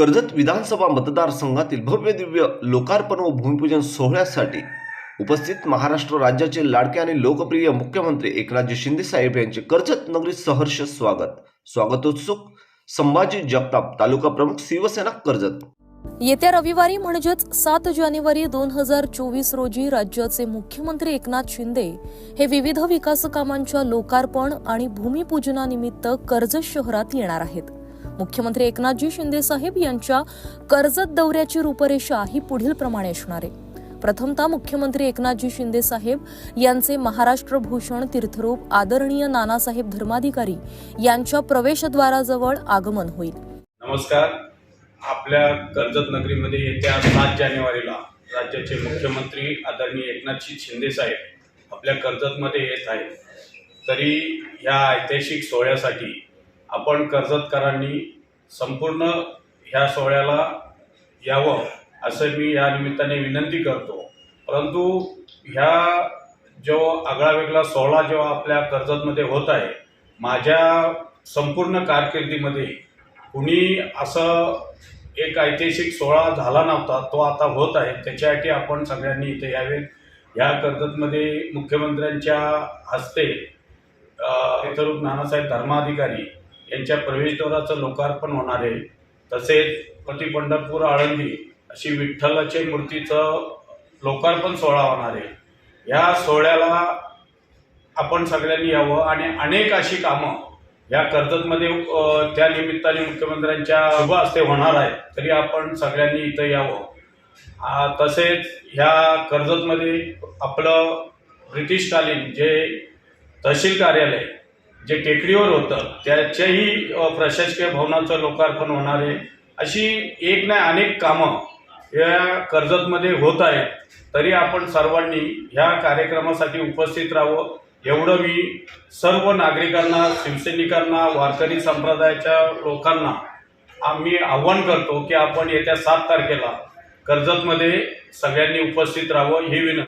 कर्जत विधानसभा मतदारसंघातील भव्य दिव्य लोकार्पण व भूमिपूजन सोहळ्यासाठी उपस्थित महाराष्ट्र राज्याचे लाडके आणि लोकप्रिय मुख्यमंत्री एकनाथजी शिंदे साहेब यांचे कर्जत नगरीत सहर्ष स्वागत. स्वागतोत्सुक संभाजी जगताप तालुका प्रमुख शिवसेना कर्जत. येत्या रविवारी म्हणजेच सात जानेवारी दोन हजार चोवीस रोजी राज्याचे मुख्यमंत्री एकनाथ शिंदे हे विविध विकास कामांच्या लोकार्पण आणि भूमिपूजनानिमित्त कर्जत शहरात येणार आहेत. मुख्यमंत्री एकनाथजी शिंदे साहेब यांच्या कर्जत दौऱ्याची रूपरेषा ही पुढील प्रमाणे असणार आहे. प्रथमतः मुख्यमंत्री एकनाथजी शिंदे साहेब यांचे महाराष्ट्र भूषण तीर्थरूप आदरणीय नानासाहेब धर्माधिकारी यांच्या प्रवेशद्वाराजवळ आगमन होईल. नमस्कार. आपल्या कर्जत नगरीमध्ये येत्या सात जानेवारीला राज्याचे मुख्यमंत्री आदरणीय एकनाथजी शिंदे साहेब आपल्या कर्जतमध्ये येत आहेत. तरी या ऐतिहासिक सोहळ्यासाठी आपण कर्जतकरांनी संपूर्ण ह्या सोहळ्याला यावं असं मी या निमित्ताने विनंती करतो. परंतु ह्या जो आगळावेगळा सोहळा जेव्हा आपल्या कर्जतमध्ये होत आहे माझ्या संपूर्ण कारकिर्दीमध्ये कुणी असं एक ऐतिहासिक सोहळा झाला नव्हता तो आता होत आहे. त्याच्यासाठी आपण सगळ्यांनी इथे यावे. ह्या कर्जतमध्ये मुख्यमंत्र्यांच्या हस्ते इतरूप नानासाहेब धर्माधिकारी यांच्या प्रवेशद्वाराचं लोकार्पण होणार आहे. तसेच पती पंढरपूर आळंदी अशी विठ्ठलाच्या मूर्तीचं लोकार्पण सोहळा होणार आहे. ह्या सोहळ्याला आपण सगळ्यांनी यावं आणि अनेक अशी कामं या कर्जतमध्ये त्या निमित्ताने मुख्यमंत्र्यांच्या शुभ हस्ते होणार आहे तरी आपण सगळ्यांनी इथं यावं. तसेच ह्या कर्जतमध्ये आपलं ब्रिटिशकालीन जे तहसील कार्यालय जे टेकडीवर होतं त्याच्याही प्रशासकीय भवनाचं लोकार्पण होणार आहे. अशी एक नाही अनेक कामं या कर्जतमध्ये होत आहेत. तरी आपण सर्वांनी ह्या कार्यक्रमासाठी उपस्थित राहावं. एवढं मी सर्व नागरिकांना शिवसैनिकांना वारकरी संप्रदायाच्या लोकांना आम्ही आव्हान करतो की आपण येत्या सात तारखेला कर्जतमध्ये सगळ्यांनी उपस्थित राहावं ही विनंती.